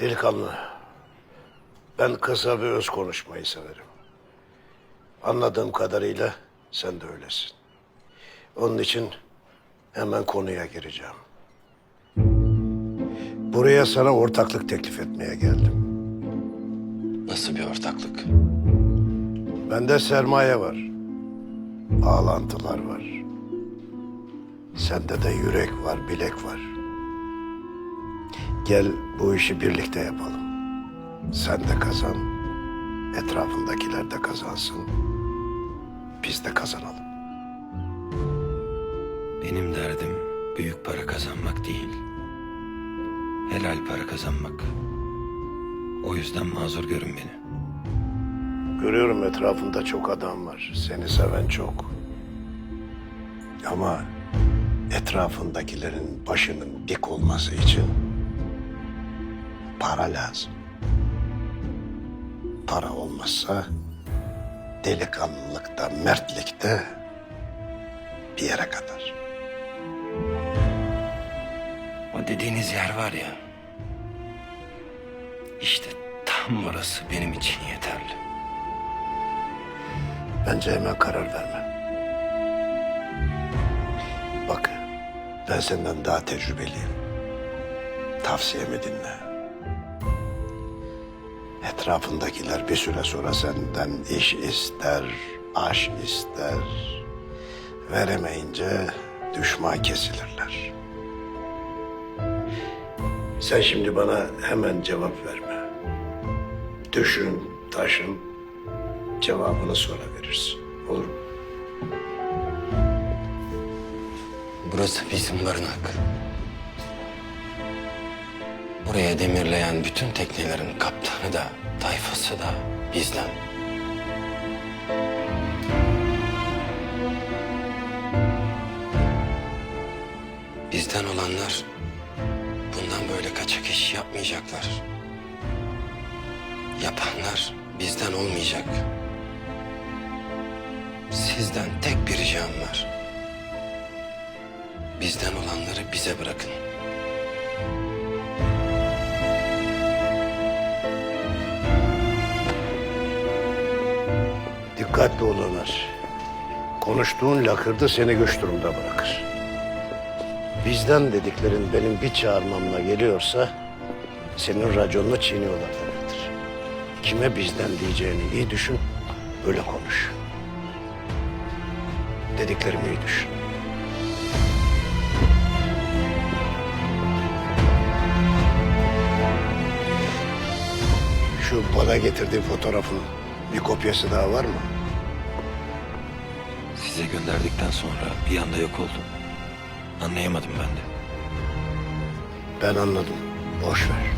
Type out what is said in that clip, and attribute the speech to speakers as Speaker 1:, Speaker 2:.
Speaker 1: Delikanlı, ben kısa ve öz konuşmayı severim. Anladığım kadarıyla sen de öylesin. Onun için hemen konuya gireceğim. Buraya sana ortaklık teklif etmeye geldim.
Speaker 2: Nasıl bir ortaklık?
Speaker 1: Bende sermaye var. Bağlantılar var. Sende de yürek var, bilek var. Gel bu işi birlikte yapalım. Sen de kazan, etrafındakiler de kazansın. Biz de kazanalım.
Speaker 2: Benim derdim büyük para kazanmak değil. Helal para kazanmak. O yüzden mazur görün beni.
Speaker 1: Görüyorum etrafında çok adam var. Seni seven çok. Ama etrafındakilerin başının dik olması için para lazım. Para olmazsa delikanlılıkta, mertlikte bir yere kadar.
Speaker 2: O dediğiniz yer var ya. İşte tam orası benim için yeterli.
Speaker 1: Bence hemen karar verme. Bak, ben senden daha tecrübeliyim. Tavsiyemi dinle. Etrafındakiler bir süre sonra senden iş ister, aş ister. Veremeyince düşman kesilirler. Sen şimdi bana hemen cevap verme. Düşün, taşın, cevabını sonra verirsin. Olur mu?
Speaker 2: Burası bizim barınak. Buraya demirleyen bütün teknelerin kaptanı da, tayfası da bizden. Bizden olanlar bundan böyle kaçak iş yapmayacaklar. Yapanlar bizden olmayacak. Sizden tek bir ricam var. Bizden olanları bize bırakın.
Speaker 1: Dikkatli ol Ömer. Konuştuğun lakırdı seni güç durumda bırakır. Bizden dediklerin benim bir çağırmamla geliyorsa senin raconunu çiğniyorlar demektir. Kime bizden diyeceğini iyi düşün, öyle konuş. Dediklerimi iyi düşün. Şu bana getirdiğin fotoğrafın bir kopyası daha var mı?
Speaker 2: Size gönderdikten sonra bir anda yok oldu. Anlayamadım ben de.
Speaker 1: Ben anladım. Boş ver.